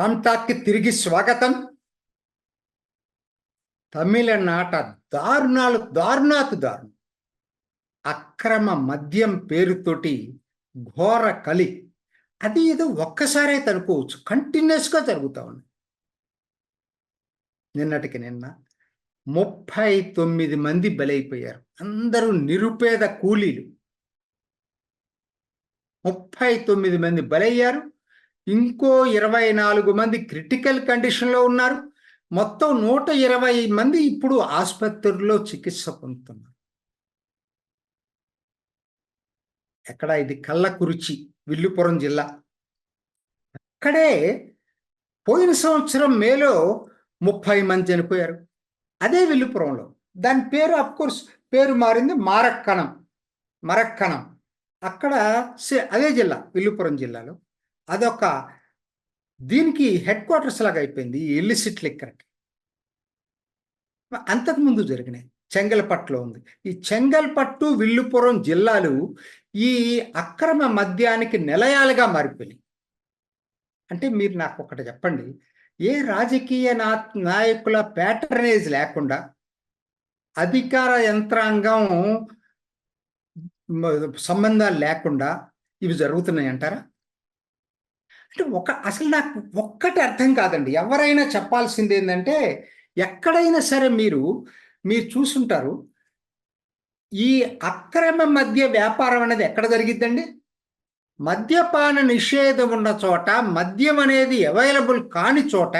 రామ్టాక్కి తిరిగి స్వాగతం. తమిళనాట దారుణాలు దారుణాతు దారుణం. అక్రమ మద్యం పేరుతోటి ఘోర కలి. అది ఏదో ఒక్కసారే తనుకోవచ్చు. కంటిన్యూస్గా జరుగుతూ ఉంది. నిన్నటికి నిన్న ముప్పై తొమ్మిది మంది బలైపోయారు. అందరూ నిరుపేద కూలీలు. ముప్పై తొమ్మిది మంది బలయ్యారు. ఇంకో ఇరవై నాలుగు మంది క్రిటికల్ కండిషన్లో ఉన్నారు. మొత్తం నూట ఇరవై మంది ఇప్పుడు ఆసుపత్రిలో చికిత్స పొందుతున్నారు. ఎక్కడ ఇది కళ్ళకురుచి విల్లుపురం జిల్లా. అక్కడే పోయిన సంవత్సరం మేలో ముప్పై మంది చనిపోయారు. అదే విల్లుపురంలో. దాని పేరు కోర్స్ పేరు మారింది మారక్కణం. మరక్కణం. అక్కడ సే- అదే జిల్లా విల్లుపురం జిల్లాలో. అదొక దీనికి హెడ్ క్వార్టర్స్ లాగా అయిపోయింది ఈ ఇల్లిసిట్ లిక్కర్కి అంతకుముందు జరిగినాయి. చెంగల్పట్టులో ఉంది. ఈ చెంగల్పట్టు విల్లుపురం జిల్లాలు ఈ అక్రమ మద్యానికి నిలయాలుగా మారిపోయినాయి. అంటే మీరు నాకు ఒకటి చెప్పండి. ఏ రాజకీయ నా నాయకుల ప్యాటర్నేజ్ లేకుండా అధికార యంత్రాంగం సంబంధాలు లేకుండా ఇవి జరుగుతున్నాయి అంటారా అంటే ఒక అసలు నాకు ఒక్కటి అర్థం కాదండి. ఎవరైనా చెప్పాల్సింది ఏంటంటే ఎక్కడైనా సరే మీరు మీరు చూసుంటారు ఈ అక్రమ మద్య వ్యాపారం అనేది ఎక్కడ జరిగిద్దండి? మద్యపాన నిషేధం ఉన్న చోట మద్యం అనేది అవైలబుల్ కాని చోట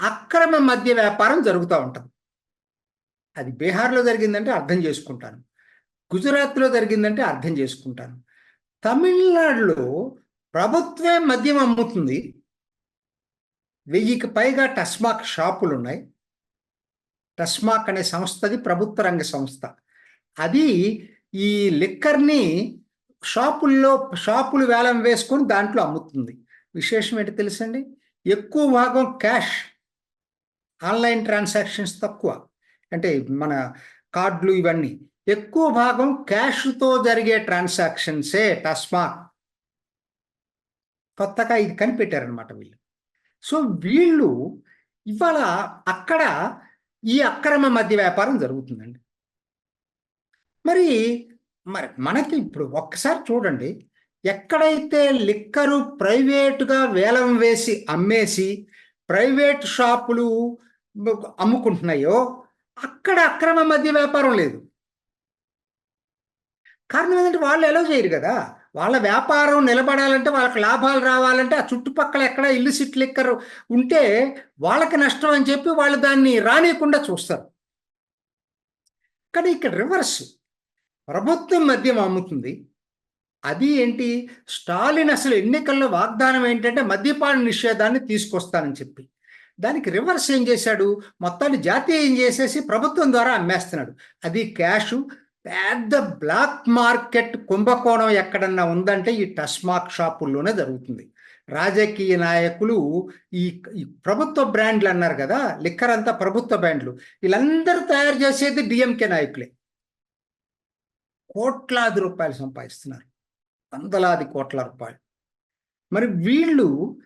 అక్రమ మద్య వ్యాపారం జరుగుతూ ఉంటుంది. అది బీహార్లో జరిగిందంటే అర్థం చేసుకుంటాను. గుజరాత్లో జరిగిందంటే అర్థం చేసుకుంటాను. తమిళనాడులో ప్రభుత్వే మద్యం అమ్ముతుంది. వెయ్యికి పైగా టస్మాక్ షాపులు ఉన్నాయి టస్మాక్ అనే సంస్థది ప్రభుత్వ రంగ సంస్థ. అది ఈ లిక్కర్ని షాపుల్లో షాపులు వేలం వేసుకొని దాంట్లో అమ్ముతుంది. విశేషం ఏంటి తెలుసండి? ఎక్కువ భాగం క్యాష్. ఆన్లైన్ ట్రాన్సాక్షన్స్ తక్కువ. అంటే మన కార్డులు ఇవన్నీ. ఎక్కువ భాగం క్యాష్తో జరిగే ట్రాన్సాక్షన్సే టస్మాక్. కొత్తగా ఇది కనిపెట్టారనమాట వీళ్ళు. సో వీళ్ళు ఇవాళ అక్కడ ఈ అక్రమ మద్య వ్యాపారం జరుగుతుందండి. మరి మరి మనకి ఇప్పుడు ఒక్కసారి చూడండి. ఎక్కడైతే లిక్కరు ప్రైవేటుగా వేలం వేసి అమ్మేసి ప్రైవేట్ షాపులు అమ్ముకుంటున్నాయో అక్కడ అక్రమ మద్య వ్యాపారం లేదు. కారణం ఏంటంటే వాళ్ళు ఎలా చేయరు కదా. వాళ్ళ వ్యాపారం నిలబడాలంటే వాళ్ళకి లాభాలు రావాలంటే ఆ చుట్టుపక్కల ఎక్కడ ఇల్లు సిట్లు ఎక్కరు. ఉంటే వాళ్ళకి నష్టం అని చెప్పి వాళ్ళు దాన్ని రానియకుండా చూస్తారు. కానీ ఇక్కడ రివర్స్ ప్రభుత్వం మద్యం అమ్ముతుంది అది ఏంటి? స్టాలిన్ అసలు ఎన్నికల్లో వాగ్దానం ఏంటంటే మద్యపాన నిషేధాన్ని తీసుకొస్తానని చెప్పి. దానికి రివర్స్ ఏం చేశాడు? మొత్తాన్ని జాతీయం చేసేసి ప్రభుత్వం ద్వారా అమ్మేస్తున్నాడు. అది క్యాషు పెద్ద బ్లాక్ మార్కెట్ కుంభకోణం ఎక్కడన్నా ఉందంటే ఈ టస్మాక్ షాపుల్లోనే జరుగుతుంది. రాజకీయ నాయకులు ఈ ప్రభుత్వ బ్రాండ్లు అన్నారు కదా లిక్కర్ అంతా ప్రభుత్వ బ్రాండ్లు. వీళ్ళందరూ తయారు చేసేది డిఎంకే నాయకులే. కోట్లాది రూపాయలు సంపాదిస్తున్నారు. వందలాది కోట్ల రూపాయలు. మరి వీళ్ళు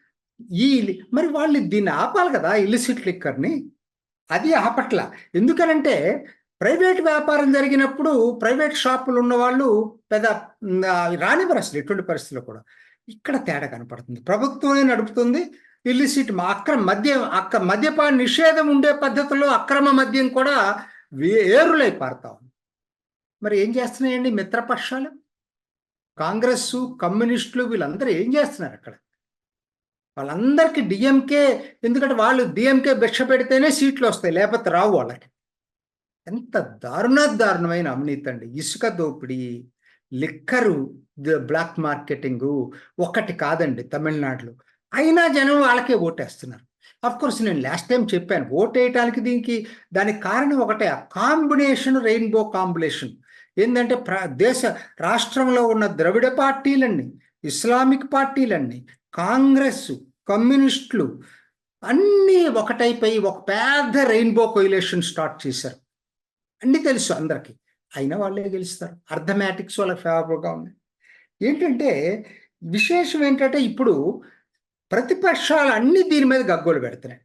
ఈ మరి వాళ్ళు దీన్ని ఆపాలి కదా ఇల్లిసిట్ లిక్కర్ని. అది ఆపట్ల. ఎందుకనంటే ప్రైవేట్ వ్యాపారం జరిగినప్పుడు ప్రైవేట్ షాపులు ఉన్న వాళ్ళు పెద్ద మ్, ఆ, రానివ్వరు అసలు ఎటువంటి పరిస్థితుల్లో కూడా ఇక్కడ తేడా కనపడుతుంది. ప్రభుత్వమే నడుపుతుంది. ఇల్లిసిట్ మా అక్రమ మద్యం అక్క మద్యపాన నిషేధం ఉండే పద్ధతిలో అక్రమ మద్యం కూడా ఏరులై పారుతా ఉంది. మరి ఏం చేస్తున్నాయండి మిత్రపక్షాలు? కాంగ్రెస్ కమ్యూనిస్టులు వీళ్ళందరూ ఏం చేస్తున్నారు అక్కడ? వాళ్ళందరికీ డిఎంకే ఎందుకంటే వాళ్ళు డిఎంకే భిక్ష పెడితేనే సీట్లు వస్తాయి లేకపోతే రావు వాళ్ళకి. ఎంత దారుణ దారుణమైన అవినీతి అండి. ఇసుక దోపిడీ లిక్కరు బ్లాక్ మార్కెటింగ్ ఒకటి కాదండి తమిళనాడులో. అయినా జనం వాళ్ళకే ఓటేస్తున్నారు. అఫ్ కోర్స్ నేను లాస్ట్ టైం చెప్పాను ఓటేయటానికి దీనికి దానికి కారణం ఒకటే ఆ కాంబినేషన్ రెయిన్బో కాంబినేషన్. ఏంటంటే ప్ర దేశ రాష్ట్రంలో ఉన్న ద్రవిడ పార్టీలన్నీ ఇస్లామిక్ పార్టీలన్నీ కాంగ్రెస్ కమ్యూనిస్టులు అన్నీ ఒకటైపోయి ఒక పెద్ద రెయిన్బో కొయిలేషన్ స్టార్ట్ చేశారు. అన్నీ తెలుసు అందరికీ. అయినా వాళ్ళే గెలుస్తారు. అర్థమెటిక్స్ వాళ్ళ ఫేవరబుల్గా ఉంది ఏంటంటే విశేషం ఏంటంటే ఇప్పుడు ప్రతిపక్షాలు అన్ని దీని మీద గగ్గోలు పెడుతున్నాయి.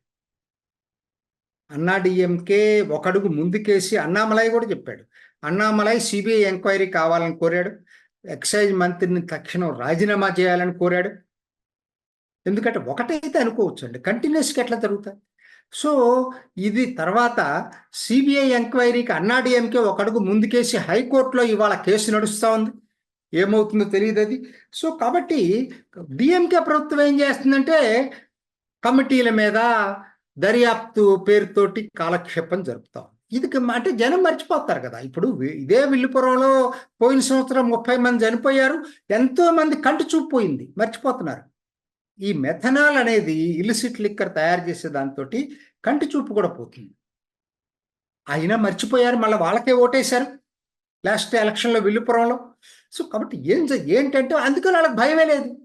అన్నా డిఎంకే ఒకడుగు ముందుకేసి అన్నామలై కూడా చెప్పాడు. అన్నామలై సిబిఐ ఎంక్వైరీ కావాలని కోరాడు. ఎక్సైజ్ మంత్రిని తక్షణం రాజీనామా చేయాలని కోరాడు. ఎందుకంటే ఒకటైతే అనుకోవచ్చు అండి కంటిన్యూస్గా ఎట్లా జరుగుతాయి? సో ఇది తర్వాత సిబిఐ ఎంక్వైరీకి అన్నా డిఎంకే ఒక అడుగు ముందుకేసి హైకోర్టులో ఇవాళ కేసు నడుస్తూ ఉంది. ఏమవుతుందో తెలియదు అది. సో కాబట్టి డిఎంకే ప్రభుత్వం ఏం చేస్తుందంటే కమిటీల మీద దర్యాప్తు పేరుతోటి కాలక్షేపం జరుపుతాం ఇది అంటే జనం మర్చిపోతారు కదా. ఇప్పుడు ఇదే విల్లుపురంలో పోయిన సంవత్సరం ముప్పై మంది చనిపోయారు. ఎంతో మంది కంటి చూపు పోయింది. మర్చిపోతున్నారు. ఈ మెథనాల్ అనేది ఇలిసిట్ లిక్కర్ తయారు చేసే దాంతో కంటి చూపు కూడా పోతుంది. అయినా మర్చిపోయారు మళ్ళీ వాళ్ళకే ఓటేశారు. లాస్ట్ ఎలక్షన్లో విల్లుపురంలో. సో కాబట్టి ఏం ఏంటంటే అందుకని వాళ్ళకి భయమే లేదు.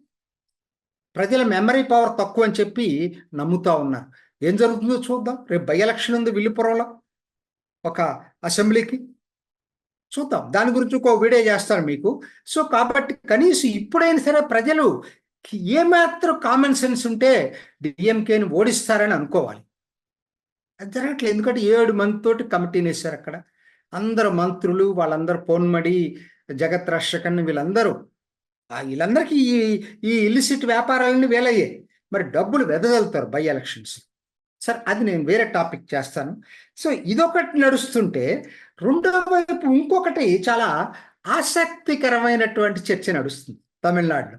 ప్రజల మెమరీ పవర్ తక్కువ అని చెప్పి నమ్ముతా ఉన్నారు. ఏం జరుగుతుందో చూద్దాం. రేపు బై ఎలక్షన్ ఉంది విల్లుపురంలో ఒక అసెంబ్లీకి. చూద్దాం. దాని గురించి ఒక వీడియో చేస్తాను మీకు. సో కాబట్టి కనీసం ఇప్పుడైనా సరే ప్రజలు ఏమాత్రం కామన్ సెన్స్ ఉంటే డిఎంకేని ఓడిస్తారని అనుకోవాలి. అది జరగట్లేదు ఎందుకంటే ఏడు మంది తోటి కమిటీని వేశారు అక్కడ. అందరు మంత్రులు వాళ్ళందరూ పోన్మడి జగత్ రక్షకన్ వీళ్ళందరూ. ఆ వీళ్ళందరికీ ఈ ఈ ఇల్లిసిట్ వ్యాపారాలన్నీ వేలయ్యాయి మరి డబ్బులు వెదజల్తారు బై ఎలక్షన్స్ సార్ అది నేను వేరే టాపిక్ చేస్తాను. సో ఇదొకటి నడుస్తుంటే రెండవ వైపు ఇంకొకటి చాలా ఆసక్తికరమైనటువంటి చర్చ నడుస్తుంది తమిళనాడులో.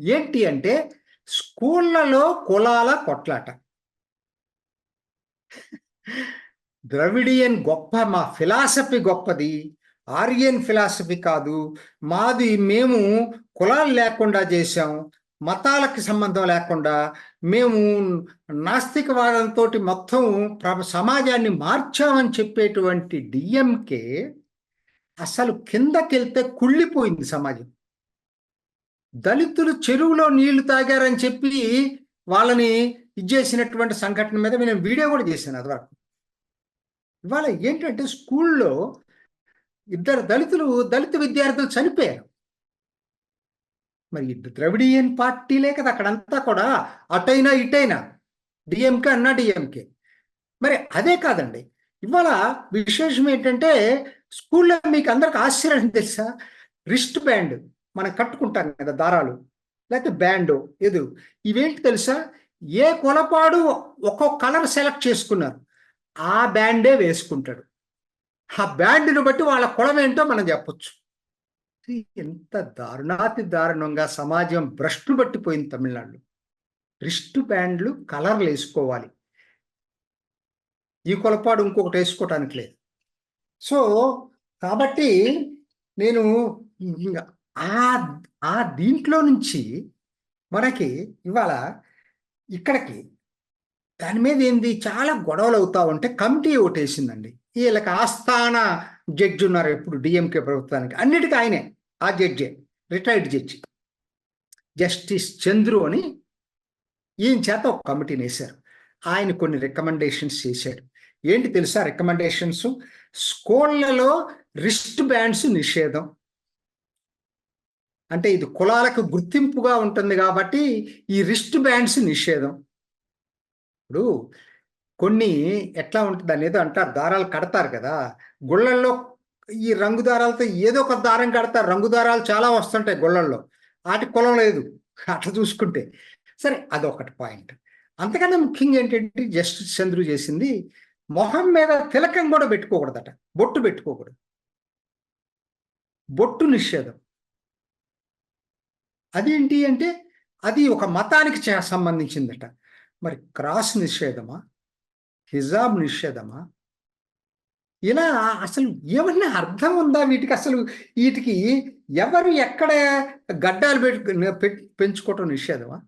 ఏంటి అంటే స్కూళ్ళలో కులాల కొట్లాట. ద్రవిడియన్ గొప్ప మా ఫిలాసఫీ గొప్పది. ఆర్యన్ ఫిలాసఫీ కాదు. మాది మేము కులాలు లేకుండా చేశాం. మతాలకు సంబంధం లేకుండా మేము నాస్తికవాదంతో మొత్తం ప్ర- సమాజాన్ని మార్చామని చెప్పేటువంటి డిఎంకే అసలు కిందకెళ్తే కుళ్ళిపోయింది సమాజం. దళితులు చెరువులో నీళ్ళు తాగారని చెప్పి వాళ్ళని ఇచ్చేసినటువంటి సంఘటన మీద నేను వీడియో కూడా చేశాను అది వరకు. ఇవాళ ఏంటంటే స్కూల్లో ఇద్దరు దళితులు దళిత విద్యార్థులు చనిపోయారు. మరి ద్రవిడియన్ పార్టీలే కదా అక్కడంతా కూడా అటైనా ఇటైనా డిఎంకే అన్నా డిఎంకే. మరి అదే కాదండి ఇవాళ విశేషం ఏంటంటే స్కూల్లో మీకు అందరికి ఆశ్చర్యం తెలుసా? Wrist band. మనం కట్టుకుంటాం కదా దారాలు లేకపోతే బ్యాండ్ ఎదు ఇవేంటి తెలుసా? ఏ కొలపాడు ఒక్కో కలర్ సెలెక్ట్ చేసుకున్నారు. ఆ బ్యాండే వేసుకుంటాడు. ఆ బ్యాండ్ను బట్టి వాళ్ళ కులం ఏంటో మనం చెప్పొచ్చు. ఎంత దారుణాతి దారుణంగా సమాజం భ్రష్టు పట్టిపోయింది తమిళనాడులో. రిస్ట్ బ్యాండ్లు కలర్లు వేసుకోవాలి. ఈ కొలపాడు ఇంకొకటి వేసుకోవటానికి లేదు. సో కాబట్టి నేను ఆ ఆ దీంట్లో నుంచి మనకి ఇవాళ ఇక్కడికి దాని మీద ఏంది? చాలా గొడవలు అవుతా ఉంటే కమిటీ ఓటేసిందండి వీళ్ళకి ఆస్థాన జడ్జి ఉన్నారు ఎప్పుడు డిఎంకే ప్రభుత్వానికి. అన్నిటికీ ఆయనే ఆ జడ్జే రిటైర్డ్ జడ్జి. జస్టిస్ చంద్రు అని ఈయన చేత ఒక కమిటీని వేశారు. ఆయన కొన్ని రికమెండేషన్స్ చేశాడు ఏంటి తెలుసా రికమెండేషన్స్? స్కూళ్ళలో రిస్ట్ బ్యాండ్స్ నిషేధం. అంటే ఇది కులాలకు గుర్తింపుగా ఉంటుంది కాబట్టి ఈ రిస్ట్ బ్యాండ్స్ నిషేధం. ఇప్పుడు కొన్ని ఎట్లా ఉంటుంది అనేది అంటారు దారాలు కడతారు కదా. గుళ్ళల్లో ఈ రంగు దారాలతో ఏదో ఒక దారం కడతారు రంగు దారాలు చాలా వస్తుంటాయి గుళ్ళల్లో. వాటి కులం లేదు అట్లా చూసుకుంటే. సరే అదొకటి పాయింట్. అంతకన్నా ముఖ్యంగా ఏంటంటే జస్టిస్ చంద్రు చేసింది మొహం మీద తిలకం కూడా పెట్టుకోకూడదట బొట్టు పెట్టుకోకూడదు. బొట్టు నిషేధం. అదేంటి అంటే అది ఒక మతానికి సంబంధించిందట. మరి క్రాస్ నిషేధమా? హిజాబ్ నిషేధమా? ఇలా అసలు ఏమన్నా అర్థం ఉందా వీటికి? అసలు వీటికి ఎవరు ఎక్కడ గడ్డాలు పెట్టు పె- పెంచుకోవటం నిషేధమా?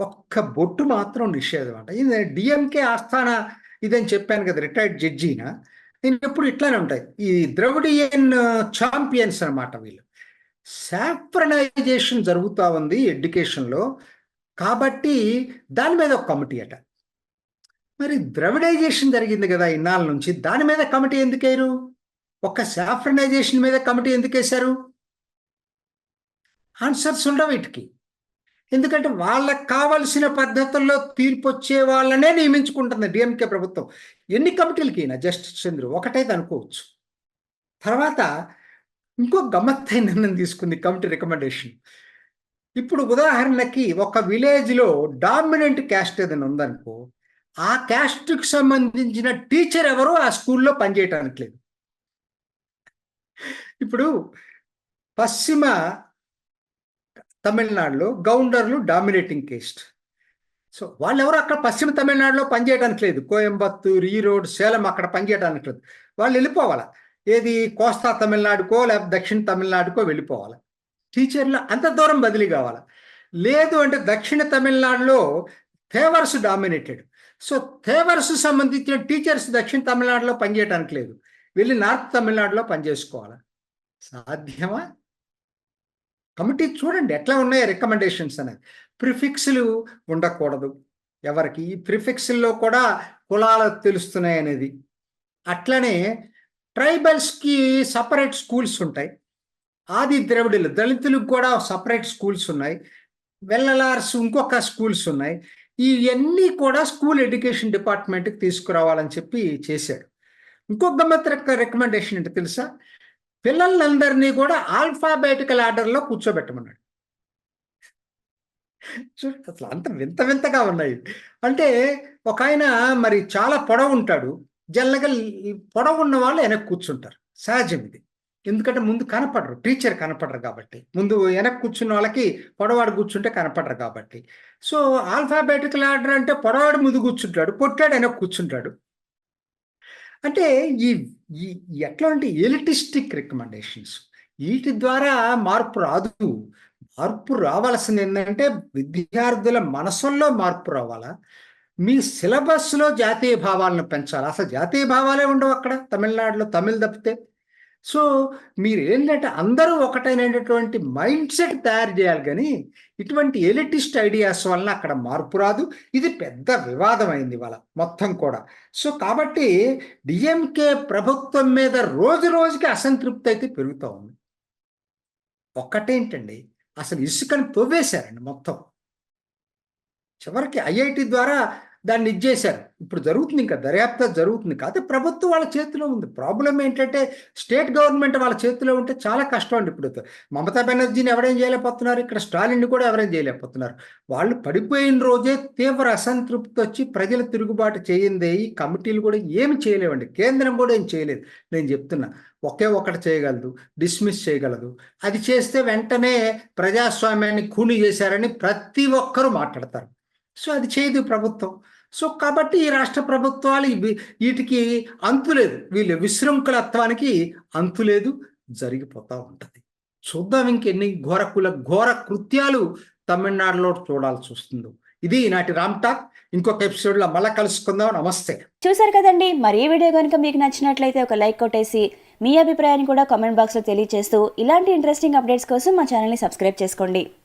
ఒక్క బొట్టు మాత్రం నిషేధం అంట ఇది డిఎంకే ఆస్థాన ఇదని చెప్పాను కదా రిటైర్డ్ జడ్జీనా? నేను ఎప్పుడు ఇట్లానే ఉంటాయి. ఈ ద్రవిడియన్ ఛాంపియన్స్ అన్నమాట వీళ్ళు. సాఫ్రనైజేషన్ జరుగుతూ ఉంది ఎడ్యుకేషన్లో కాబట్టి దాని మీద ఒక కమిటీ అట. మరి ద్రవిడైజేషన్ జరిగింది కదా ఇన్నాళ్ళ నుంచి దాని మీద కమిటీ ఎందుకు వేయరు? ఒక్క సాఫ్రనైజేషన్ మీద కమిటీ ఎందుకు వేశారు? ఆన్సర్స్ ఉండవు వీటికి. ఎందుకంటే వాళ్ళకి కావలసిన పద్ధతుల్లో తీర్పు వచ్చే వాళ్ళనే నియమించుకుంటుంది డిఎంకే ప్రభుత్వం. ఎన్ని కమిటీలకి అయినా? జస్టిస్ చంద్రు ఒకటైతే అనుకోవచ్చు. తర్వాత ఇంకో గమ్మత్తైన నిర్ణయం తీసుకుంది కమిటీ రికమెండేషన్. ఇప్పుడు ఉదాహరణకి ఒక విలేజ్లో డామినెంట్ క్యాస్ట్ ఏదైనా ఉందనుకో ఆ క్యాస్ట్కి సంబంధించిన టీచర్ ఎవరో ఆ స్కూల్లో పనిచేయటానికి లేదు. ఇప్పుడు పశ్చిమ తమిళనాడులో గౌండర్లు డామినేటింగ్ కేస్ట్ సో వాళ్ళు ఎవరు అక్కడ పశ్చిమ తమిళనాడులో పనిచేయడానికి లేదు. కోయంబత్తూరు ఈరోడ్ సేలం అక్కడ పనిచేయడానికి లేదు. వాళ్ళు వెళ్ళిపోవాలి? ఏది కోస్తా తమిళనాడుకో లేకపోతే దక్షిణ తమిళనాడుకో వెళ్ళిపోవాలి. టీచర్లు అంత దూరం బదిలీ కావాలి. లేదు అంటే దక్షిణ తమిళనాడులో థేవర్స్ డామినేటెడ్. సో థేవర్స్ సంబంధించిన టీచర్స్ దక్షిణ తమిళనాడులో పనిచేయడానికి లేదు. వెళ్ళి నార్త్ తమిళనాడులో పనిచేసుకోవాలి. సాధ్యమా? కమిటీ చూడండి ఎట్లా ఉన్నాయి రికమెండేషన్స్ అనేది. ప్రిఫిక్స్లు ఉండకూడదు. ఎవరికి? ఈ ప్రిఫిక్స్ల్లో కూడా కులాలు తెలుస్తున్నాయి అనేది. అట్లనే ట్రైబల్స్కి సపరేట్ స్కూల్స్ ఉంటాయి. ఆది ద్రవిడులు దళితులకు కూడా సపరేట్ స్కూల్స్ ఉన్నాయి. వెల్లలార్స్ ఇంకొక స్కూల్స్ ఉన్నాయి. ఇవన్నీ కూడా స్కూల్ ఎడ్యుకేషన్ డిపార్ట్మెంట్కి తీసుకురావాలని చెప్పి చేశాడు ఇంకొక గమ్మత్ర రికమెండేషన్ ఏంటి తెలుసా? పిల్లలందరినీ కూడా ఆల్ఫాబెటికల్ ఆర్డర్లో కూర్చోబెట్టమన్నాడు. చూడు అసలు అంత వింత వింతగా ఉన్నాయి. అంటే ఒక ఆయన మరి చాలా పొడవు ఉంటాడు జల్లగా పొడవు ఉన్న వాళ్ళు వెనక్కి కూర్చుంటారు. సహజం ఇది ఎందుకంటే ముందు కనపడరు. టీచర్ కనపడరు కాబట్టి. ముందు వెనక్కి కూర్చున్న వాళ్ళకి పొడవాడు కూర్చుంటే కనపడరు కాబట్టి. సో ఆల్ఫాబెటికల్ ఆర్డర్ అంటే పొడవాడు ముందు కూర్చుంటాడు పొట్టాడు వెనక్కి కూర్చుంటాడు. అంటే ఈ ఈ ఎట్లాంటి ఎలిటిస్టిక్ రికమెండేషన్స్ వీటి ద్వారా మార్పు రాదు. మార్పు రావాల్సింది ఏంటంటే విద్యార్థుల మనసుల్లో మార్పు రావాలా? మీ సిలబస్లో జాతీయ భావాలను పెంచాలి. అసలు జాతీయ భావాలే ఉండవు అక్కడ. తమిళనాడులో తమిళ్ తప్పితే. సో మీరు ఏంటంటే అందరూ ఒకటైనటువంటి మైండ్ సెట్ తయారు చేయాలి కానీ ఇటువంటి ఎలిటిస్ట్ ఐడియాస్ వలన అక్కడ మార్పు రాదు. ఇది పెద్ద వివాదమైంది వాళ్ళ మొత్తం కూడా. సో కాబట్టి డిఎంకే ప్రభుత్వం మీద రోజు రోజుకి అసంతృప్తి అయితే పెరుగుతూ ఉంది. ఒక్కటేంటండి అసలు ఇసుకని తవ్వేశారండి మొత్తం. చివరికి ఐఐటి ద్వారా దాన్ని ఇచ్చేశారు ఇప్పుడు జరుగుతుంది ఇంకా దర్యాప్తు జరుగుతుంది. కాకపోతే ప్రభుత్వం వాళ్ళ చేతిలో ఉంది. ప్రాబ్లం ఏంటంటే స్టేట్ గవర్నమెంట్ వాళ్ళ చేతిలో ఉంటే చాలా కష్టం అండి ఇప్పుడు. మమతా బెనర్జీని ఎవరేం చేయలేకపోతున్నారు? ఇక్కడ స్టాలిన్ కూడా ఎవరేం చేయలేకపోతున్నారు? వాళ్ళు పడిపోయిన రోజే తీవ్ర అసంతృప్తి వచ్చి ప్రజలు తిరుగుబాటు చేయింది ఈ కమిటీలు కూడా ఏమి చేయలేవండి. కేంద్రం కూడా ఏం చేయలేదు. నేను చెప్తున్నా ఒకే ఒకటి చేయగలదు డిస్మిస్ చేయగలదు. అది చేస్తే వెంటనే ప్రజాస్వామ్యాన్ని ఖూని చేశారని ప్రతి ఒక్కరూ మాట్లాడతారు. సో అది చేయదు ప్రభుత్వం. సో కాబట్టి ఈ రాష్ట్ర ప్రభుత్వాలు వీటికి అంతు లేదు. వీళ్ళ విశృంఖలత్వానికి అంతు లేదు. జరిగిపోతూ ఉంటుంది. చూద్దాం ఇంకెన్ని ఘోరకుల ఘోర కృత్యాలు తమిళనాడులో చూడాల్సి వస్తుందో. ఇది ఈనాటి రామ్ టాక్. ఇంకొక ఎపిసోడ్లో మళ్ళీ కలుసుకుందాం. నమస్తే. చూసారు కదండి. మరి ఈ వీడియో కనుక మీకు నచ్చినట్లయితే ఒక లైక్ కొట్టేసి మీ అభిప్రాయాన్ని కూడా కామెంట్ బాక్స్లో తెలియజేస్తూ ఇలాంటి ఇంట్రెస్టింగ్ అప్డేట్స్ కోసం మా ఛానల్ని సబ్స్క్రైబ్ చేసుకోండి.